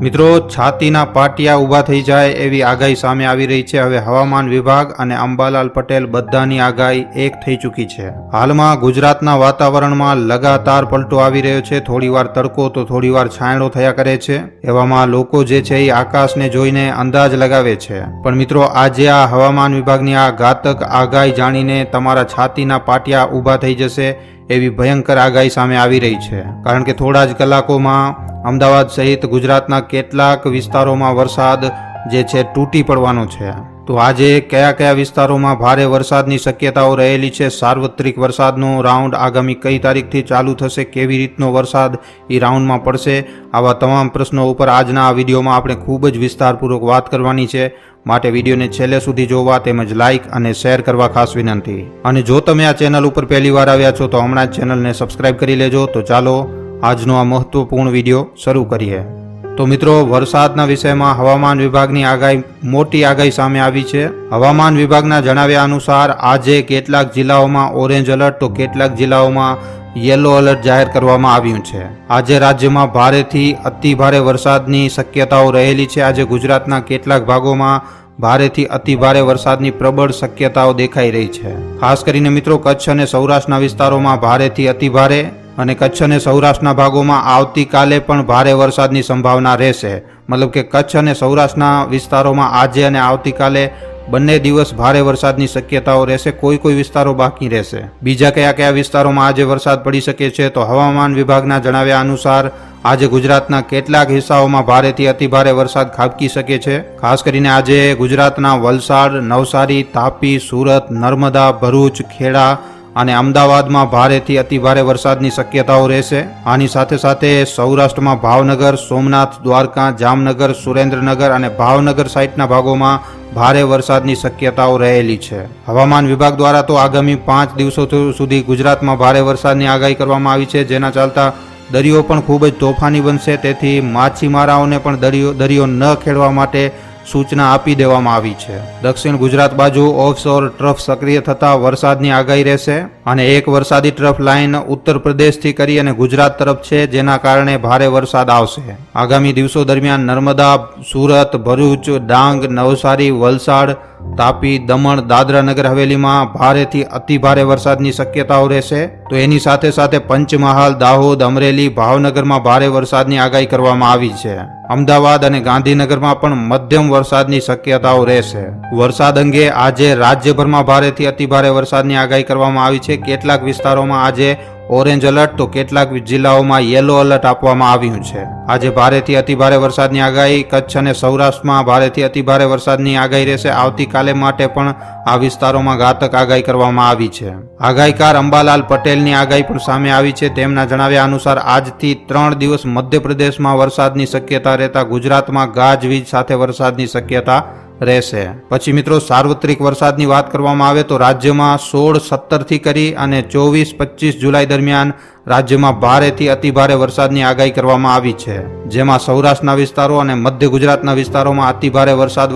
મિત્રો, છાતીના પાટિયા ઊભા થઈ જાય એવી આગાહી સામે આવી રહી છે. હવે હવામાન વિભાગ અને અંબાલાલ પટેલ બધાની આગાહી એક થઈ ચૂકી છે. હાલમાં ગુજરાતના વાતાવરણમાં લગાતાર પલટો આવી રહ્યો છે. થોડીવાર તડકો તો થોડીવાર છાંયડો થયા કરે છે. એવામાં લોકો જે છે એ આકાશને જોઈને અંદાજ લગાવે છે. પણ મિત્રો, આજે આ હવામાન વિભાગની આ ઘાતક આગાહી જાણીને તમારા છાતીના પાટિયા ઊભા થઈ જશે. એવી ભયંકર આગાહી સામે આવી રહી છે. કારણ કે થોડા જ કલાકોમાં અમદાવાદ સહિત ગુજરાતના કેટલાક વિસ્તારોમાં વરસાદ જે છે, તૂટી પડવાનો છે. તો આજે કયા કયા વિસ્તારોમાં ભારે વરસાદની શક્યતાઓ રહેલી છે? સાર્વત્રિક વરસાદનો રાઉન્ડ આગામી કઈ તારીખથી ચાલુ થશે? કેવી રીતનો વરસાદ એ રાઉન્ડમાં પડશે? આવા તમામ પ્રશ્નો ઉપર આજના આ વિડીયોમાં આપણે ખૂબ જ વિસ્તારપૂર્વક વાત કરવાની છે. માટે વિડીયોને છેલ્લે સુધી જોવા તેમજ લાઇક અને શેર કરવા ખાસ વિનંતી. અને જો તમે આ ચેનલ ઉપર પહેલી વાર આવ્યા છો તો હમણાં જ ચેનલને સબસ્ક્રાઇબ કરી લેજો. તો ચાલો આજનો આ મહત્વપૂર્ણ વીડિયો શરૂ કરીએ. તો મિત્રો, વરસાદના વિષયમાં હવામાન વિભાગની આગાહી મોટી આગાહી સામે આવી છે. હવામાન વિભાગના જણાવ્યા અનુસાર, આજે કેટલાક જિલ્લાઓમાં ઓરેન્જ એલર્ટ તો કેટલાક જિલ્લાઓમાં યલો એલર્ટ જાહેર કરવામાં આવ્યું છે. આજે રાજ્યમાં ભારેથી અતિ ભારે વરસાદની શક્યતાઓ રહેલી છે. આજે ગુજરાતના કેટલાક ભાગોમાં ભારેથી અતિ ભારે વરસાદની પ્રબળ શક્યતાઓ દેખાઈ રહી છે. ખાસ કરીને મિત્રો, કચ્છ અને સૌરાષ્ટ્રના વિસ્તારોમાં ભારેથી અતિ ભારે અને કચ્છ અને સૌરાષ્ટ્રના ભાગોમાં આવતીકાલે પણ ભારે વરસાદની સંભાવના રહેશે. મતલબ કે કચ્છ અને સૌરાષ્ટ્રના વિસ્તારોમાં આજે અને આવતીકાલે બંને દિવસ ભારે વરસાદની શક્યતાઓ રહેશે. કોઈ કોઈ વિસ્તારો બાકી રહેશે. બીજા કયા કયા વિસ્તારોમાં આજે વરસાદ પડી શકે છે તો હવામાન વિભાગના જણાવ્યા અનુસાર આજે ગુજરાતના કેટલાક હિસ્સાઓમાં ભારેથી અતિભારે વરસાદ ખાબકી શકે છે. ખાસ કરીને આજે ગુજરાતના વલસાડ, નવસારી, તાપી, સુરત, નર્મદા, ભરૂચ, ખેડા અને અમદાવાદમાં ભારેથી અતિભારે વરસાદની શક્યતાઓ રહેશે. આની સાથે સાથે સૌરાષ્ટ્રમાં ભાવનગર, સોમનાથ, દ્વારકા, જામનગર, સુરેન્દ્રનગર અને ભાવનગર સાઇટના ભાગોમાં ભારે વરસાદની શક્યતાઓ રહેલી છે. હવામાન વિભાગ દ્વારા તો આગામી પાંચ દિવસો સુધી ગુજરાતમાં ભારે વરસાદની આગાહી કરવામાં આવી છે. જેના ચાલતા દરિયો પણ ખૂબ જ તોફાની બનશે. તેથી માછીમારાઓને પણ દરિયો દરિયો ન ખેડવા માટે સૂચના આપી દેવામાં આવી છે. દક્ષિણ ગુજરાત બાજુ ઓફશોર ટ્રફ સક્રિય થતા વરસાદની આગાહી રહેશે અને એક વરસાદી ટ્રફ લાઇન ઉત્તર પ્રદેશથી કરી અને ગુજરાત તરફ છે, જેના કારણે ભારે વરસાદ આવશે. આગામી દિવસો દરમિયાન નર્મદા, સુરત, ભરૂચ, ડાંગ, નવસારી, વલસાડ તાપી, દમણ, દાદરા નગર હવેલીમાં ભારેથી અતિ ભારે વરસાદની શક્યતાઓ રહેશે. તો એની સાથે સાથે પંચમહાલ, દાહોદ, અમરેલી, ભાવનગરમાં ભારે વરસાદની આગાહી કરવામાં આવી છે. અમદાવાદ અને ગાંધીનગરમાં પણ મધ્યમ વરસાદની શક્યતાઓ રહેશે. વરસાદ અંગે આજે રાજ્યભરમાં ભારેથી અતિભારે વરસાદની આગાહી કરવામાં આવી છે. કેટલાક વિસ્તારોમાં આજે ઓરેન્જ એલર્ટ તો કેટલાક જિલ્લાઓમાં યેલો એલર્ટ આપવામાં આવ્યું છે. આજે ભારેથી અતિભારે વરસાદની આગાહી, કચ્છ અને સૌરાષ્ટ્રમાં ભારેથી અતિભારે વરસાદની આગાહી રહેશે. આવતીકાલે માટે પણ આ વિસ્તારોમાં ઘાતક આગાહી કરવામાં આવી છે. આગાહીકાર અંબાલાલ પટેલની આગાહી પણ સામે આવી છે. તેમના જણાવ્યા અનુસાર, આજથી ત્રણ દિવસ મધ્યપ્રદેશમાં વરસાદની શક્યતા રહેતા, ગુજરાતમાં ગાજવીજ સાથે વરસાદની શક્યતા રહેશે. પછી મિત્રો, સાર્વત્રિક વરસાદની વાત કરવામાં આવે તો રાજ્યમાં સોળ સત્તરથી કરી અને ચોવીસ પચીસ જુલાઈ દરમિયાન રાજ્યમાં ભારેથી અતિભારે વરસાદની આગાહી કરવામાં આવી છે. જેમાં સૌરાષ્ટ્રના વિસ્તારો અને મધ્ય ગુજરાતના વિસ્તારોમાં અતિભારે વરસાદ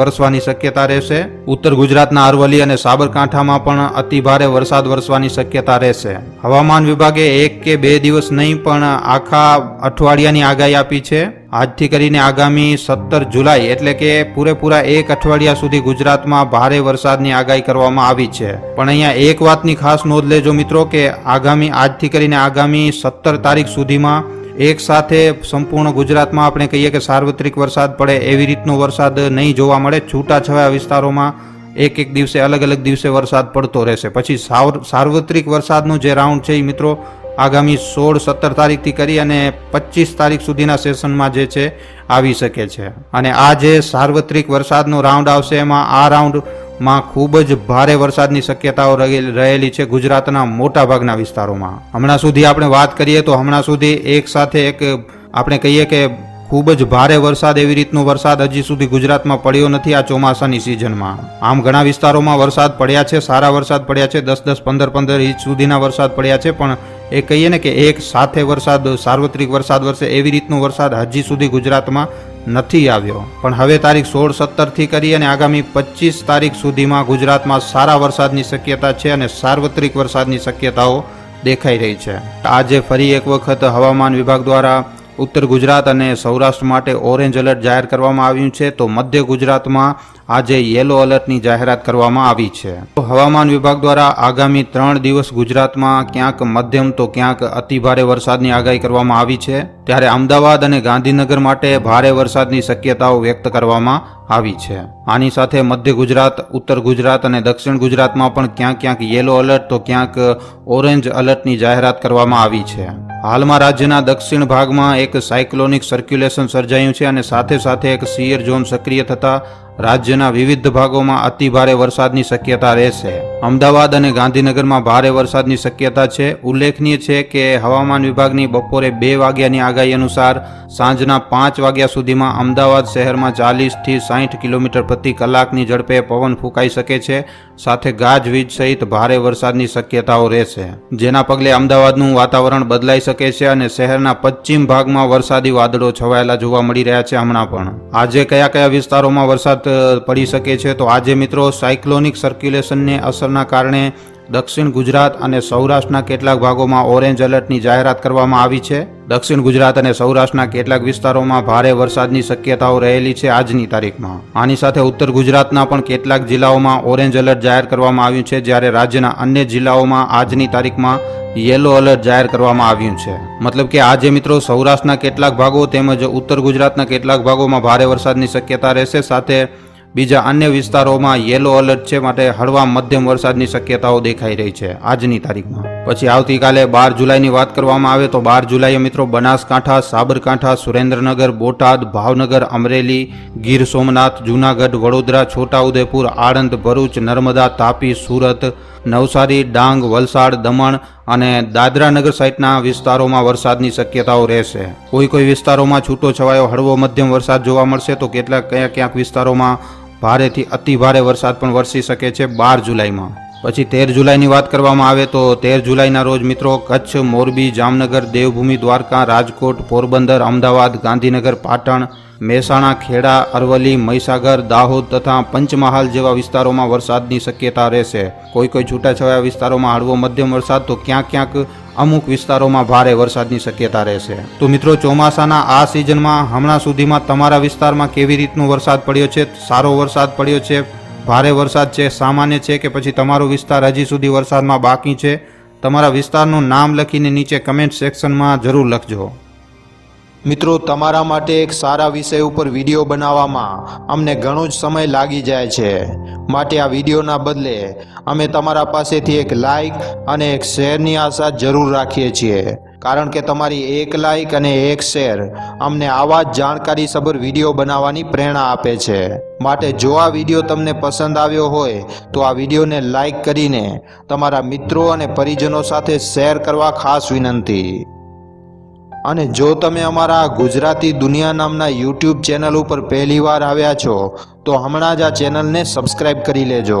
વરસવાની શક્યતા રહેશે. ઉત્તર ગુજરાતના અરવલ્લી અને સાબરકાંઠામાં પણ અતિભારે વરસાદ વરસવાની શક્યતા રહેશે. હવામાન વિભાગે એક કે બે દિવસ નહીં, પણ આખા અઠવાડિયાની આગાહી આપી છે. આજથી કરીને આગામી સત્તર જુલાઈ એટલે કે પૂરેપૂરા એક અઠવાડિયા સુધી ગુજરાતમાં ભારે વરસાદની આગાહી કરવામાં આવી છે. પણ અહીંયા એક વાતની ખાસ નોંધ લેજો મિત્રો કે આગામી, આજથી કરીને આગામી સત્તર તારીખ સુધીમાં એક સાથે સંપૂર્ણ ગુજરાતમાં આપણે કહીએ કે સાર્વત્રિક વરસાદ પડે એવી રીતનો વરસાદ નહીં જોવા મળે. છૂટાછવાયા વિસ્તારોમાં એક એક દિવસે અલગ અલગ દિવસે વરસાદ પડતો રહેશે. પછી સાર્વત્રિક વરસાદનો જે રાઉન્ડ છે એ મિત્રો આગામી સોળ, સત્તર તારીખથી કરી અને પચીસ તારીખ સુધીના સેશનમાં જે છે, આવી શકે છે. અને આ જે સાર્વત્રિક વરસાદનો રાઉન્ડ આવશે, એમાં આ રાઉન્ડમાં ખૂબ જ ભારે વરસાદની શક્યતાઓ રહેલી છે ગુજરાતના મોટા ભાગના વિસ્તારોમાં. હમણાં સુધી આપણે વાત કરીએ તો હમણાં સુધી એક સાથે એક, આપણે કહીએ કે ખૂબ જ ભારે વરસાદ, એવી રીતનો વરસાદ હજી સુધી ગુજરાતમાં પડ્યો નથી આ ચોમાસાની સિઝનમાં. આમ ઘણા વિસ્તારોમાં વરસાદ પડ્યા છે, સારા વરસાદ પડ્યા છે, દસ દસ, પંદર પંદર ઇંચ સુધીના વરસાદ પડ્યા છે, પણ એ કહીએ ને કે એક સાથે વરસાદ, સાર્વત્રિક વરસાદ વરસે એવી રીતનો વરસાદ હજી સુધી ગુજરાતમાં નથી આવ્યો. પણ હવે તારીખ સોળ સત્તરથી કરી અને આગામી પચીસ તારીખ સુધીમાં ગુજરાતમાં સારા વરસાદની શક્યતા છે અને સાર્વત્રિક વરસાદની શક્યતાઓ દેખાઈ રહી છે. આજે ફરી એક વખત હવામાન વિભાગ દ્વારા ઉત્તર ગુજરાત અને સૌરાષ્ટ્ર માટે ઓરેન્જ એલર્ટ જાહેર કરવામાં આવ્યું છે. તો મધ્ય ગુજરાતમાં આજે યેલો એલર્ટની જાહેરાત કરવામાં આવી છે. હવામાન વિભાગ દ્વારા આગામી ત્રણ દિવસ ગુજરાતમાં ક્યાંક મધ્યમ તો ક્યાંક અતિભારે વરસાદની આગાહી કરવામાં આવી છે. ત્યારે અમદાવાદ અને ગાંધીનગર માટે ભારે વરસાદની શક્યતાઓ વ્યક્ત કરવામાં આવી છે. આની સાથે મધ્ય ગુજરાત, ઉત્તર ગુજરાત અને દક્ષિણ ગુજરાતમાં પણ ક્યાંક ક્યાંક યેલો એલર્ટ તો ક્યાંક ઓરેન્જ એલર્ટની જાહેરાત કરવામાં આવી છે. હાલમાં રાજ્યના દક્ષિણ ભાગમાં એક સાયક્લોનિક સર્ક્યુલેશન સર્જાયું છે અને સાથે સાથે એક સિયર ઝોન સક્રિય થતા રાજ્યના વિવિધ ભાગોમાં અતિ ભારે વરસાદની શક્યતા રહેશે. અમદાવાદ અને ગાંધીનગરમાં ભારે વરસાદની શક્યતા છે. ઉલ્લેખનીય છે કે હવામાન વિભાગની બપોરે બે વાગ્યાની આગાહી અનુસાર સાંજના પાંચ વાગ્યા સુધીમાં અમદાવાદ શહેરમાં ચાલીસથી સાઠ કિલોમીટર પ્રતિ કલાકની ઝડપે પવન ફૂંકાઈ શકે છે. સાથે ગાજવીજ સહિત ભારે વરસાદની શક્યતાઓ રહેશે. જેના પગલે અમદાવાદનું વાતાવરણ બદલાઈ શકે છે અને શહેરના પશ્ચિમ ભાગમાં વરસાદી વાદળો છવાયેલા જોવા મળી રહ્યા છે હમણાં પણ. આજે કયા કયા વિસ્તારોમાં વરસાદ પડી શકે છે તો આજે મિત્રો સાયક્લોનિક સર્ક્યુલેશનને અસરના કારણે દક્ષિણ ગુજરાત અને સૌરાષ્ટ્રના કેટલાક ભાગોમાં ઓરેન્જ એલર્ટની જાહેરાત કરવામાં આવી છે. દક્ષિણ ગુજરાત અને સૌરાષ્ટ્રના કેટલાક વિસ્તારોમાં ભારે વરસાદની શક્યતાઓ રહેલી છે આજની તારીખમાં. આની સાથે ઉત્તર ગુજરાતના પણ કેટલાક જિલ્લાઓમાં ઓરેન્જ એલર્ટ જાહેર કરવામાં આવ્યું છે, જ્યારે રાજ્યના અન્ય જિલ્લાઓમાં આજની તારીખમાં યેલો એલર્ટ જાહેર કરવામાં આવ્યું છે. મતલબ કે આજે મિત્રો સૌરાષ્ટ્રના કેટલાક ભાગો તેમજ ઉત્તર ગુજરાતના કેટલાક ભાગોમાં ભારે વરસાદની શક્યતા રહેશે, સાથે બીજા અન્ય વિસ્તારોમાં યેલો એલર્ટ છે માટે હળવા મધ્યમ વરસાદની શક્યતાઓ દેખાઈ રહી છે આજની તારીખમાં. પછી આવતીકાલે બાર જુલાઈની વાત કરવામાં આવે તો બાર જુલાઈએ મિત્રો બનાસકાંઠા, સાબરકાંઠા, સુરેન્દ્રનગર, બોટાદ, ભાવનગર, અમરેલી, ગીર સોમનાથ, જૂનાગઢ, વડોદરા, છોટાઉદેપુર, આણંદ, ભરૂચ, નર્મદા, તાપી, સુરત, નવસારી, ડાંગ, વલસાડ, દમણ અને દાદરા નગર સાઇટના વિસ્તારોમાં વરસાદની શક્યતાઓ રહેશે. કોઈ કોઈ વિસ્તારોમાં છૂટો છવાયો હળવો મધ્યમ વરસાદ જોવા મળશે તો કેટલાક કયા ક્યાંક વિસ્તારોમાં ભારેથી અતિ ભારે વરસાદ પણ વરસી શકે છે બાર જુલાઈમાં. પછી તેર જુલાઈની વાત કરવામાં આવે તો તેર જુલાઈના રોજ મિત્રો કચ્છ, મોરબી, જામનગર, દેવભૂમિ, દ્વારકા, રાજકોટ, પોરબંદર, અમદાવાદ, ગાંધીનગર, પાટણ, મહેસાણા, ખેડા, અરવલ્લી, મહીસાગર, દાહોદ તથા પંચમહાલ જેવા વિસ્તારોમાં વરસાદની શક્યતા રહેશે. કોઈ કોઈ છૂટાછવાયા વિસ્તારોમાં હળવો મધ્યમ વરસાદ તો ક્યાંક ક્યાંક અમુક વિસ્તારોમાં ભારે વરસાદની શક્યતા રહેશે. તો મિત્રો ચોમાસાના આ સિઝનમાં હમણાં સુધીમાં તમારા વિસ્તારમાં કેવી રીતનો વરસાદ પડ્યો છે? સારો વરસાદ પડ્યો છે? ભારે વરસાદ છે, સામાન્ય છે કે પછી તમારો વિસ્તાર હજી સુધી વરસાદમાં બાકી છે? તમારા વિસ્તારનું નામ લખીને નીચે કમેન્ટ સેક્શનમાં જરૂર લખજો. મિત્રો, તમારા માટે એક સારા વિષય ઉપર વીડિયો બનાવવામાં અમને ઘણો જ સમય લાગી જાય છે. માટે આ વિડીયોના બદલે અમે તમારા પાસેથી એક લાઈક અને એક શેરની આશા જરૂર રાખીએ છીએ. કારણ કે તમારી એક લાઇક અને એક શેર અમને આવા જ જાણકારીસભર વીડિયો બનાવવાની પ્રેરણા આપે છે. માટે જો આ વીડિયો તમને પસંદ આવ્યો હોય, તો આ વિડીયોને લાઇક કરીને તમારા મિત્રો અને પરિજનો સાથે શેર કરવા ખાસ વિનંતી. અને જો તમે અમારા ગુજરાતી દુનિયા નામના યુટ્યુબ ચેનલ ઉપર પહેલીવાર આવ્યા છો, તો હમણાં જ આ ચેનલને સબસ્ક્રાઈબ કરી લેજો.